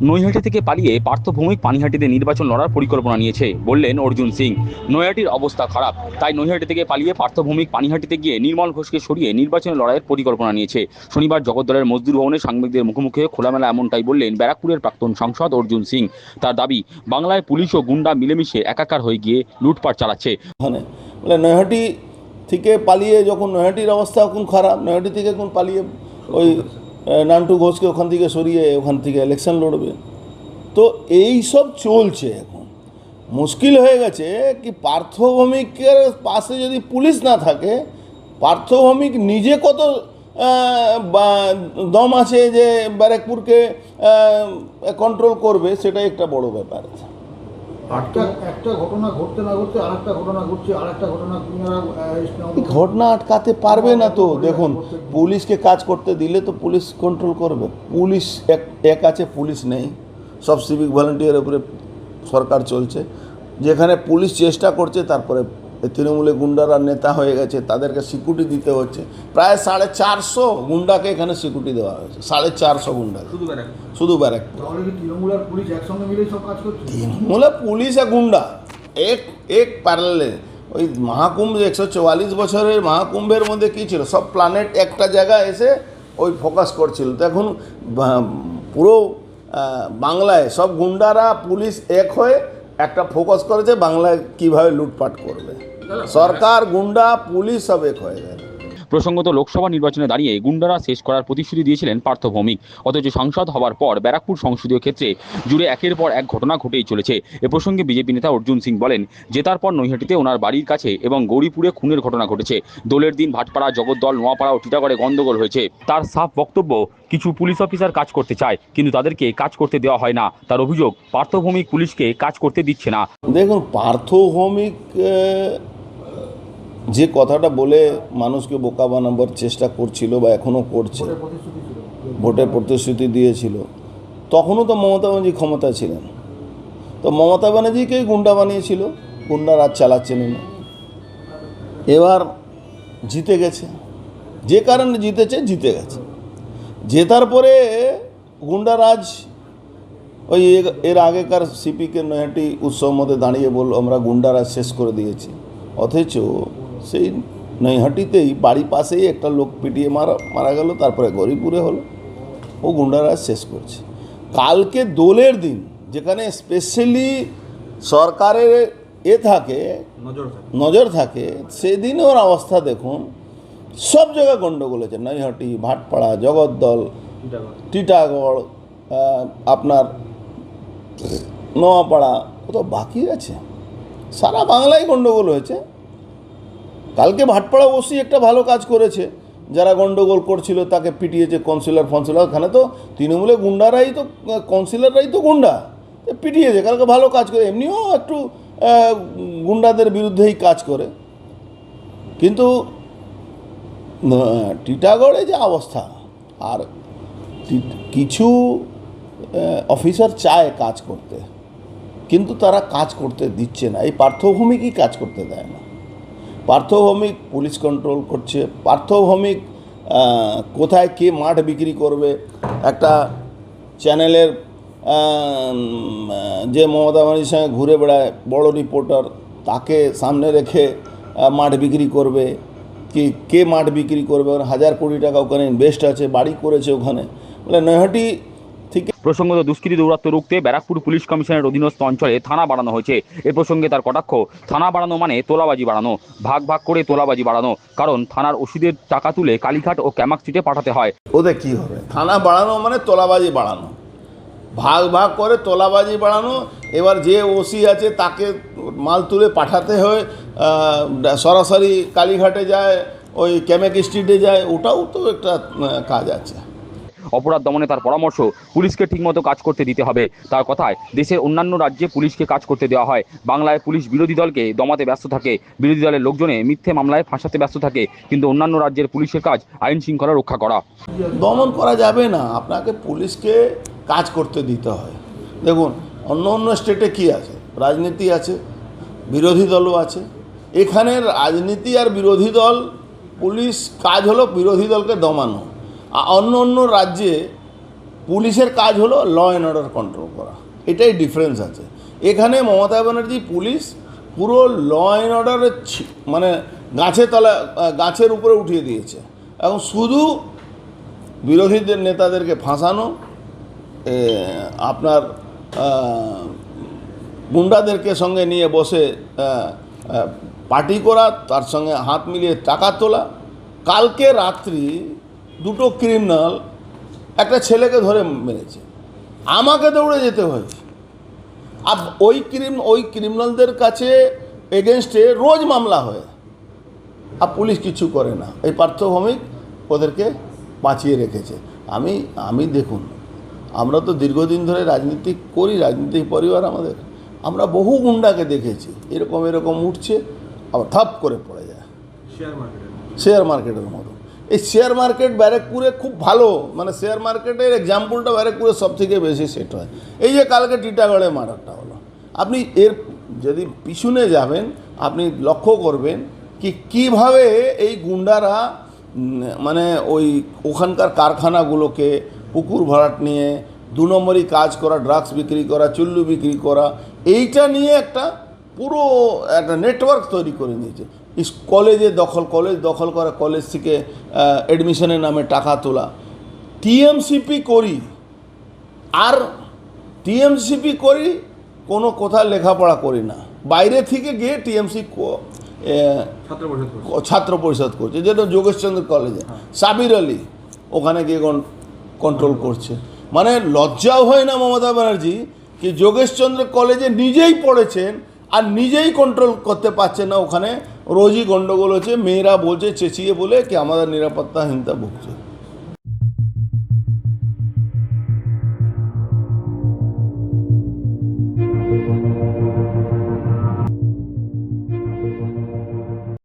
নৈহাটি থেকে পালিয়ে পার্থভৌমিক পানিহাটিতে নির্বাচন লড়ার পরিকল্পনা নিয়েছে, বললেন অর্জুন সিং। নৈহাটির অবস্থা খারাপ, তাই নৈহাটি থেকে পালিয়ে পার্থভৌমিক পানিহাটিতে গিয়ে নির্মল ঘোষকে সরিয়ে নির্বাচনে লড়াইয়ের পরিকল্পনা নিয়েছে। শনিবার জগদ্দলের মজদুর ভবনে সাংবাদিকদের মুখোমুখি খোলামেলা এমনটাই বললেন ব্যারাকপুরের প্রাক্তন সাংসদ অর্জুন সিং। তার দাবি, বাংলায় পুলিশ ও গুন্ডা মিলেমিশে একাকার হয়ে গিয়ে লুটপাট চালাচ্ছে। ওখানে নৈহাটি থেকে পালিয়ে যখন, নৈহাটির অবস্থা এখন খারাপ, নৈহাটি থেকে পালিয়ে ওই নান্টু ঘোষকে ওখান থেকে সরিয়ে ওখান থেকে ইলেকশন লড়বে। তো এই সব চলছে এখন। মুশকিল হয়ে গেছে কি পার্থভৌমিকের পাশে যদি পুলিশ না থাকে, পার্থভৌমিক নিজে কত দম আছে যে ব্যারাকপুরকে কন্ট্রোল করবে, সেটাই একটা বড় ব্যাপার। ঘটনা আটকাতে পারবে না তো। দেখুন, পুলিশকে কাজ করতে দিলে তো পুলিশ কন্ট্রোল করবে। পুলিশ এক এক আছে, পুলিশ নেই। সব সিভিক ভলেন্টিয়ারের উপরে সরকার চলছে। যেখানে পুলিশ চেষ্টা করছে, তারপরে তৃণমূলে গুন্ডারা নেতা হয়ে গেছে তাদেরকে সিকিউরিটি দিতে হচ্ছে। প্রায় সাড়ে চারশো গুন্ডাকে এখানে সিকিউরিটি দেওয়া হয়েছে। সাড়ে চারশো গুন্ডা শুধু ব্যারাকপুর? তাহলে কি তৃণমূল পুলিশ একসঙ্গে মিলেই সব কাজ করছে? তৃণমূলে পুলিশ আর গুন্ডা এক এক প্যারালে ওই মহাকুম্ভ একশো চুয়াল্লিশ বছরের মহাকুম্ভের মধ্যে কী ছিল? সব প্ল্যানেট একটা জায়গায় এসে ওই ফোকাস করছিল। তো এখন পুরো বাংলায় সব গুন্ডারা পুলিশ এক হয়ে একটা ফোকাস করেছে বাংলায় কীভাবে লুটপাট করবে। সরকার গুন্ডা পুলিশ সব এক হয়ে গেছে প্রসঙ্গত লোকসভা নির্বাচনে দাঁড়িয়ে গুন্ডারা শেষ করার প্রতিশ্রুতি দিয়েছিলেন পার্থ ভৌমিক। অথচ সাংসদ হওয়ার পর ব্যারাকপুর সংসদীয় ক্ষেত্রে জুড়ে একের পর এক ঘটনা ঘটেই চলেছে। এ প্রসঙ্গে বিজেপি নেতা অর্জুন সিং বলেন, জেতার পর নৈহাটিতে ওনার বাড়ির কাছে এবং গৌরীপুরে খুনের ঘটনা ঘটেছে। দোলের দিন ভাটপাড়া, জগদ্দল, নোয়াপাড়া ও টিটাগড়ে গন্ডগোল হয়েছে। তার সাফ বক্তব্য, কিছু পুলিশ অফিসার কাজ করতে চায়, কিন্তু তাদেরকে কাজ করতে দেওয়া হয় না। তার অভিযোগ পার্থভৌমিক পুলিশকে কাজ করতে দিচ্ছে না। দেখুন পার্থভৌমিক যে কথাটা বলে মানুষকে বোকা বানাবার চেষ্টা করছিল বা এখনও করছে ভোটের প্রতিশ্রুতি দিয়েছিল তখনও তো মমতা ব্যানার্জি ক্ষমতা ছিলেন। তো মমতা ব্যানার্জিকেই গুন্ডা বানিয়েছিল গুন্ডা রাজ চালাচ্ছেন উনি এবার জিতে গেছে। যে কারণে জিতেছে জিতে গেছে। জেতার পরে গুন্ডারাজ ওই এর আগেকার সিপিকে নয়াটি উৎসব মধ্যে দাঁড়িয়ে বলল আমরা গুন্ডারাজ শেষ করে দিয়েছি। অথচ সেই নৈহাটিতেই বাড়ি পাশেই একটা লোক পিটিয়ে মারা মারা গেল তারপরে গরিপুরে হলো। ও গুন্ডারাজ শেষ করছে। কালকে দোলের দিন যেখানে স্পেশালি সরকারের এ থাকে নজর থাকে। সেদিন ওর অবস্থা দেখুন সব জায়গায় গণ্ডগোল হয়েছে। নৈহাটি ভাটপাড়া জগদ্দল টিটাগড় আপনার নোয়াপাড়া কোথাও বাকি আছে? সারা বাংলায় গণ্ডগোল হয়েছে। কালকে ভাটপাড়া অবশ্যই একটা ভালো কাজ করেছে। যারা গণ্ডগোল করছিল, তাকে পিটিয়েছে কাউন্সিলর ফাউন্সিলর ওখানে তো তৃণমূলে গুন্ডারাই তো কাউন্সিলররাই তো গুন্ডা। পিটিয়েছে, কালকে ভালো কাজ করে, এমনিও একটু গুন্ডাদের বিরুদ্ধেই কাজ করে। কিন্তু টিটাগড়ে যে অবস্থা, আর কিছু অফিসার চায় কাজ করতে, কিন্তু তারা কাজ করতে দিচ্ছে না। এই পার্থভূমিকই কাজ করতে দেয় না? পার্থভৌমিক পুলিশ কন্ট্রোল করছে। পার্থভৌমিক কোথায় কে মাঠ বিক্রি করবে? একটা চ্যানেলের যে মমতা ব্যানার্জির সঙ্গে ঘুরে বেড়ায়, বড় রিপোর্টার তাকে সামনে রেখে মাঠ বিক্রি করবে। কি, কে মাঠ বিক্রি করবে? হাজার কোটি টাকা ওখানে ইনভেস্ট আছে, বাড়ি করেছে ওখানে। বলে, নৈহাটি থেকে প্রসঙ্গত দুষ্কৃতী দৌরাত্ম রুখতে ব্যারাকপুর পুলিশ কমিশনের অধীনস্থ অঞ্চলে থানা বাড়ানো হয়েছে। এ প্রসঙ্গে তার কটাক্ষ, থানা বাড়ানো মানে তোলাবাজি বাড়ানো, ভাগ ভাগ করে তোলাবাজি বাড়ানো, কারণ থানার ওসিদের টাকা তুলে কালীঘাট ও ক্যামাক স্ট্রিটে পাঠাতে হয়। ওদের কি হবে? থানা বাড়ানো মানে তোলাবাজি বাড়ানো। ভাগ ভাগ করে তোলাবাজি বাড়ানো, এবার যে ওসি আছে তাকে মাল তুলে পাঠাতে হয় সরাসরি কালীঘাটে যায়, ওই ক্যামেক স্ট্রিটে যায়, ওটাও তো একটা কাজ আছে। অপরাধ দমনে তার পরামর্শ পুলিশকে ঠিকমতো কাজ করতে দিতে হবে। তার কথায়, দেশের অন্যান্য রাজ্যে পুলিশকে কাজ করতে দেওয়া হয়। বাংলায় পুলিশ বিরোধী দলকে দমাতে ব্যস্ত থাকে। বিরোধী দলের লোকজনে মিথ্যে মামলায় ফাঁসাতে ব্যস্ত থাকে। কিন্তু অন্যান্য রাজ্যের পুলিশের কাজ আইন শৃঙ্খলা রক্ষা করা। দমন করা যাবে না। আপনাকে পুলিশকে কাজ করতে দিতে হয়। দেখুন, অন্য অন্য স্টেটে কি আছে? রাজনীতি আছে, বিরোধী দলও আছে। এখানে রাজনীতি আর বিরোধী দল, পুলিশ কাজ হলো বিরোধী দলকে দমানো। অন্য অন্য রাজ্যে পুলিশের কাজ হলো ল অ্যান্ড অর্ডার কন্ট্রোল করা। এটাই ডিফারেন্স আছে। এখানে মমতা ব্যানার্জি পুলিশ পুরো ল অ্যান্ড অর্ডারের মানে গাছের তলা গাছের উপরে উঠিয়ে দিয়েছে। এবং শুধু বিরোধীদের নেতাদেরকে ফাঁসানো আপনার গুন্ডাদেরকে সঙ্গে নিয়ে বসে পার্টি করা, তার সঙ্গে হাত মিলিয়ে টাকা তোলা। কালকে রাত্রি দুটো ক্রিমিনাল একটা ছেলেকে ধরে মেরেছে। আমাকে দৌড়ে যেতে হয়েছে। আর ওই ক্রিম ওই ক্রিমিনালদের কাছে এগেনস্টে রোজ মামলা হয়। আর পুলিশ কিছু করে না। এই পার্থভৌমিক ওদেরকে বাঁচিয়ে রেখেছে। আমি আমি দেখুন আমরা তো দীর্ঘদিন ধরে রাজনীতি করি রাজনীতিক পরিবার আমাদের। আমরা বহু গুন্ডাকে দেখেছি। এরকম এরকম উঠছে আবার থাপ করে পড়ে যায়। শেয়ার মার্কেটের মতো। এই শেয়ার মার্কেট ব্যারেকপুরে খুব ভালো। মানে শেয়ার মার্কেটের এক্সাম্পলটা ব্যারেকপুরে সব থেকে বেশি সেট হয়। এই যে কালকে টিটাগড়ে মার্ডারটা হলো। আপনি এর যদি পিছনে যাবেন, আপনি লক্ষ্য করবেন কি কীভাবে এই গুন্ডারা মানে ওই ওখানকার কারখানাগুলোকে পুকুর ভরাট নিয়ে, দু নম্বরই কাজ করা ড্রাগস বিক্রি করা, চুল্লু বিক্রি করা, এইটা নিয়ে একটা পুরো একটা নেটওয়ার্ক তৈরি করে নিয়েছে কলেজে দখল কলেজ দখল করা কলেজ থেকে অ্যাডমিশনের নামে টাকা তোলা। টিএমসিপি করি আর টিএমসিপি করি কোনো কোথাও লেখাপড়া করি না। বাইরে থেকে গিয়ে টিএমসি ছাত্র পরিষদ করছে। যেটা যোগেশচন্দ্র কলেজে। সাবির আলী ওখানে গিয়ে কন্ট্রোল করছে। মানে লজ্জাও হয় না মমতা ব্যানার্জি কি যোগেশচন্দ্র কলেজে নিজেই পড়েছেন আর নিজেই কন্ট্রোল করতে পারছেন না ওখানে রোজই গন্ডগোল হচ্ছে মেয়েরা বলছে চেঁচিয়ে বলে কি আমাদের নিরাপত্তাহীনতা ভুগছে।